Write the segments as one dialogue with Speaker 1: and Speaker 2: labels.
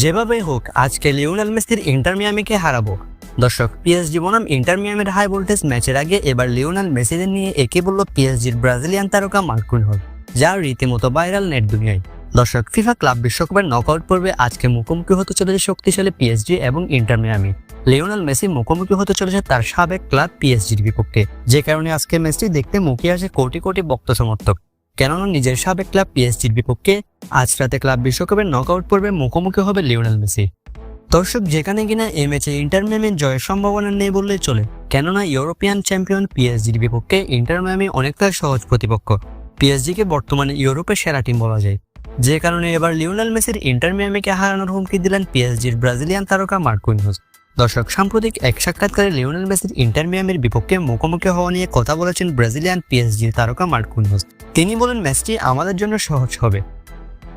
Speaker 1: যেভাবেই হোক, আজকে লিওনেল মেসির ইন্টার মিয়ামিকে হারাবো। দর্শক, পিএসজি বনাম ইন্টার মিয়ামির হাই ভোল্টেজ ম্যাচের আগে এবার লিওনেল মেসিদের নিয়ে একে বলল পিএসজির ব্রাজিলিয়ান তারকা মার্কুইন হল, যা রীতিমতো ভাইরাল নেট দুনিয়ায়। দর্শক, ফিফা ক্লাব বিশ্বকাপের নকআউট পর্বে আজকে মুখোমুখি হতে চলেছে শক্তিশালী পিএসজি এবং ইন্টার মিয়ামি। লিওনেল মেসি মুখোমুখি হতে চলেছে তার সাবেক ক্লাব পিএসজির বিপক্ষে, যে কারণে আজকে ম্যাচটি দেখতে মুখে আসে কোটি কোটি ভক্ত সমর্থক। কেননা নিজের সাবেক ক্লাব পিএসজির বিপক্ষে আজ রাতে ক্লাব বিশ্বকাপের নকআউট পর্বে মুখোমুখি হবে লিওনেল মেসি। দর্শক, যেখানে কিনা এই ম্যাচে ইন্টার মিয়ামি জয়ের সম্ভাবনা নেই বললেই চলে। কেননা ইউরোপিয়ান চ্যাম্পিয়ন পিএসজির বিপক্ষে ইন্টার মিয়ামি অনেকটা সহজ প্রতিপক্ষ। পিএসজিকে বর্তমানে ইউরোপের সেরা টিম বলা যায়। যে কারণে এবার লিওনেল মেসির ইন্টার মিয়ামিকে হারানোর হুমকি দিলেন পিএসজির ব্রাজিলিয়ান তারকা মার্কুইনহোস দর্শক, সাম্প্রতিক এক সাক্ষাৎকারে লিওনেল মেসির ইন্টার মিয়ামির বিপক্ষে মুখোমুখি হওয়া নিয়ে কথা বলেছেন ব্রাজিলিয়ান পিএসজির তারকা মার্কুইনহোস তিনি বলেন ম্যাচটি আমাদের জন্য সহজ হবে।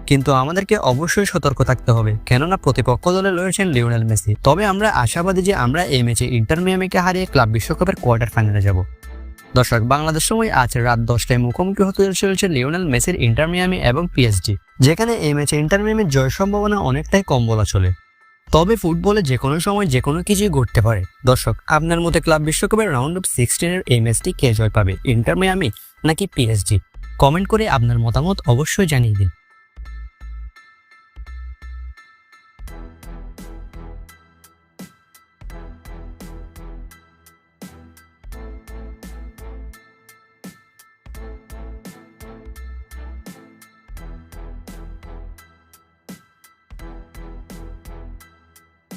Speaker 1: কিন্তু আমাদেরকে অবশ্যই সতর্ক থাকতে হবে। কেননা প্রতিপক্ষ দলে রয়েছেন লিওনেল মেসি। তবে আমরা আশাবাদী যে আমরা এই ম্যাচে ইন্টার মিয়ামিকে হারিয়ে ক্লাব বিশ্বকাপের কোয়ার্টার ফাইনালে যাব। দর্শক, বাংলাদেশ সময় আজ রাত দশটায় মুখোমুখি হতে চলেছে লিওনেল মেসির ইন্টার মিয়ামি এবং পিএসজি। যেখানে এই ম্যাচে ইন্টার মিয়ামির জয়ের সম্ভাবনা অনেকটাই কম বলা চলে। তবে ফুটবলে যে কোনো সময় যে কোনো কিছুই ঘটতে পারে। দর্শক, আপনার মতে ক্লাব বিশ্বকাপের রাউন্ড অফ সিক্সটিনের এই ম্যাচটি কে জয় পাবে? ইন্টার মিয়ামি নাকি পিএসজি? কমেন্ট করে আপনার মতামত অবশ্যই জানিয়ে দিন।